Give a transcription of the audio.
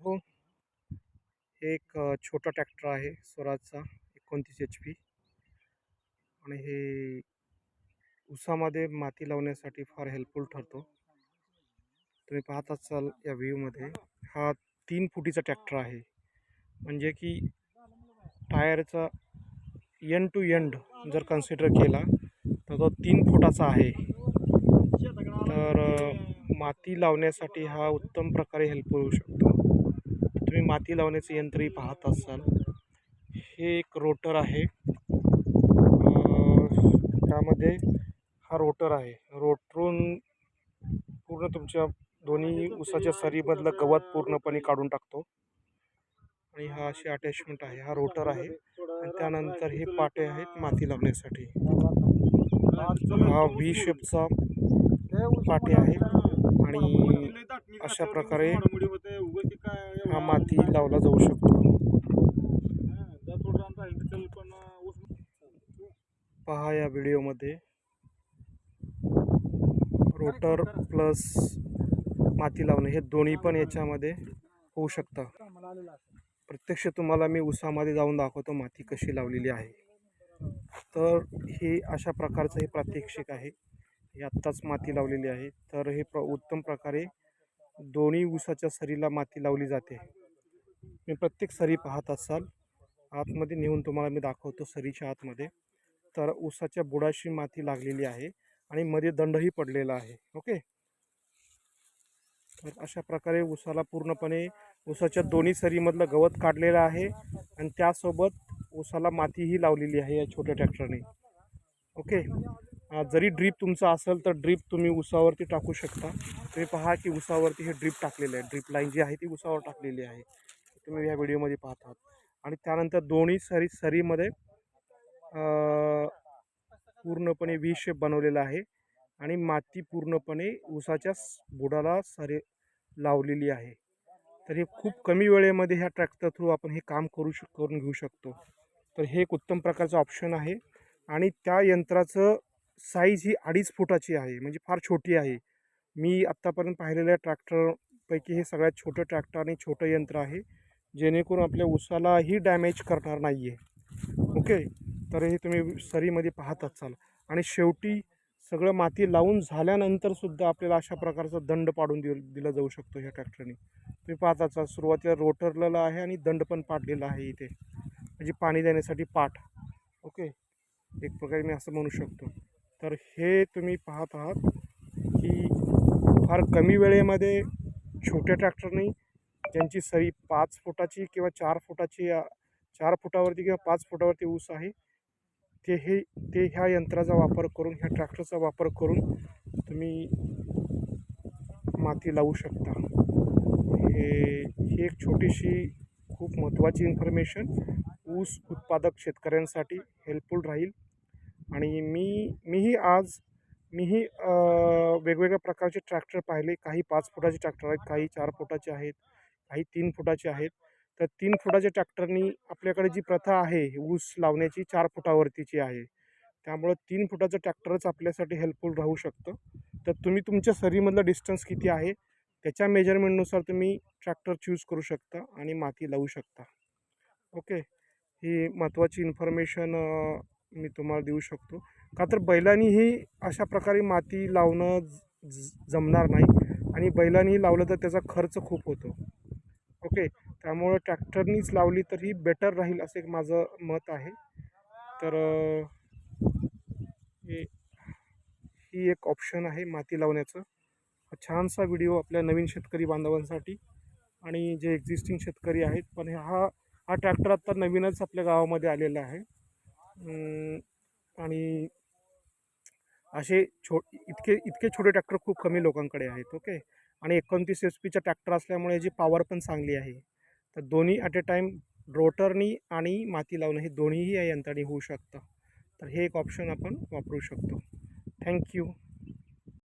हो. हे एक छोटा ट्रॅक्टर आहे स्वराजचा एकोणतीस एच पी. आणि हे उसामध्ये माती लावण्यासाठी फार हेल्पफुल ठरतो. तुम्ही पाहत असाल या व्ह्यूमध्ये हा तीन फुटीचा ट्रॅक्टर आहे. म्हणजे की टायरचा एंड टू एंड जर कन्सिडर केला तर तो तीन फुटाचा आहे. तर माती लावण्यासाठी हा उत्तम प्रकारे हेल्पफुल होऊ शकतो. तुम्ही माती लावण्याचे यंत्रही पाहत असाल. हे एक रोटर आहे. त्यामध्ये हा रोटर आहे. रोटरून पूर्ण तुमच्या दोन्ही उसाच्या सरीमधलं गवत पूर्णपणे काढून टाकतो. आणि हा अशी अटॅचमेंट आहे. हा रोटर आहे. आणि त्यानंतर हे पाटे आहेत माती लावण्यासाठी. हा व्ही शेपचा पाटे आहे आणि अशा प्रकारे हा माती लावला जाऊ शकतो. पहा या व्हिडिओमध्ये. रोटर प्लस माती लावणे हे दोन्ही पण याच्यामध्ये होऊ शकतं. प्रत्यक्ष तुम्हाला मी उसामध्ये जाऊन दाखवतो माती कशी लावलेली आहे. तर हे अशा प्रकारचं हे प्रात्यक्षिक आहे. हे आत्ताच माती लावलेली आहे. तर हे प्र उत्तम प्रकारे दोन्ही ऊसाच्या सरीला माती लावली जाते. मी प्रत्येक सरी पाहत असाल आतमध्ये नेऊन तुम्हाला मी दाखवतो सरीच्या आतमध्ये. तर ऊसाच्या बुडाशी माती लागलेली आहे आणि मध्ये दंडही पडलेला आहे. ओके? तर अशा प्रकारे ऊसाला पूर्णपणे ऊसाच्या दोन्ही सरीमधलं गवत काढलेलं आहे आणि त्यासोबत ऊसाला मातीही लावलेली आहे या छोट्या ट्रॅक्टरने ओके? जरी ड्रीप तुमचा असेल तर ड्रीप तुम्ही उसावरती टाकू शकता. तुम्ही पहा की उसावरती हे ड्रीप टाकलेलं आहे. ड्रीप लाईन जी आहे ती उसावर टाकलेली आहे. तुम्ही ह्या व्हिडिओमध्ये पाहत आहात आणि त्यानंतर दोन्ही सरी सरीमध्ये पूर्णपणे व्ही शेप बनवलेला आहे. आणि माती पूर्णपणे उसाच्या बुडाला सरे लावलेली आहे. तर हे खूप कमी वेळेमध्ये ह्या ट्रॅक्टर थ्रू आपण हे काम करू शक करून घेऊ शकतो. तर हे एक उत्तम प्रकारचं ऑप्शन आहे. आणि त्या यंत्राचं साईज ही अडीच फुटाची आहे म्हणजे फार छोटी आहे. मी आत्तापर्यंत पाहिलेल्या ट्रॅक्टरपैकी हे सगळ्यात छोटं ट्रॅक्टर आणि छोटं यंत्र आहे जेणेकरून आपल्या उसालाही डॅमेज करणार नाही आहे ओके? तर हे तुम्ही सरीमध्ये पाहत असाल आणि शेवटी सगळं माती लावून झाल्यानंतरसुद्धा आपल्याला अशा प्रकारचा दंड पाडून दिल दिला जाऊ शकतो ह्या ट्रॅक्टरने. तुम्ही पाहत असाल सुरुवातीला रोटरलेला आहे आणि दंड पण पाडलेला आहे इथे. म्हणजे पाणी देण्यासाठी पाठ. ओके? एक प्रकारे मी असं म्हणू शकतो. तर हे तुम्ही पाहत आहात की फार कमी वेळेमध्ये छोट्या ट्रॅक्टरने ज्यांची सरी पाच फुटाची किंवा चार फुटाची चार फुटावरती किंवा पाच फुटावरती ऊस आहे ते हे ते ह्या यंत्राचा वापर करून ह्या ट्रॅक्टरचा वापर करून तुम्ही माती लावू शकता. हे ही एक छोटीशी खूप महत्त्वाची इन्फॉर्मेशन ऊस उत्पादक शेतकऱ्यांसाठी हेल्पफुल राहील. आणि मी मीही आज मीही वेगवेगळ्या प्रकारचे ट्रॅक्टर पाहिले. काही पाच फुटाचे ट्रॅक्टर आहेत काही चार फुटाचे आहेत काही तीन फुटाचे आहेत. तर तीन फुटाच्या ट्रॅक्टरनी आपल्याकडे जी प्रथा आहे ऊस लावण्याची चार फुटावरतीची आहे. त्यामुळं तीन फुटाचं ट्रॅक्टरच आपल्यासाठी हेल्पफुल राहू शकतं. तर तुम्ही तुमच्या सरीमधलं डिस्टन्स किती आहे? त्याच्या मेजरमेंटनुसार तुम्ही ट्रॅक्टर चूज करू शकता आणि माती लावू शकता. ओके ही महत्त्वाची इन्फॉर्मेशन मी तुम्हाला देऊ शकतो. का तर बैलांनीही अशा प्रकारे माती लावणं ज- ज- जमणार नाही आणि बैलांनी लावलं तर त्याचा खर्च खूप होतो. ओके? त्यामुळं ट्रॅक्टरनीच लावली तर ही बेटर राहील असं एक माझं मत आहे. तर हे ही एक ऑप्शन आहे माती लावण्याचं. हा छानसा व्हिडिओ आपल्या नवीन शेतकरी बांधवांसाठी आणि जे एक्झिस्टिंग शेतकरी आहेत. पण हे हा हा ट्रॅक्टर आत्ता नवीनच आपल्या गावामध्ये आलेला आहे. आणि असे छो इतके इतके छोटे ट्रॅक्टर खूप कमी लोकांकडे आहेत ओके आणि एकोणतीस एस पीचा ट्रॅक्टर असल्यामुळे याची पॉवर पण चांगली आहे. तर दोन्ही ॲट अ टाईम रोटरनी आणि माती लावणं हे दोन्हीही या यंत्राने होऊ शकतं. तर हे एक ऑप्शन आपण वापरू शकतो. थँक्यू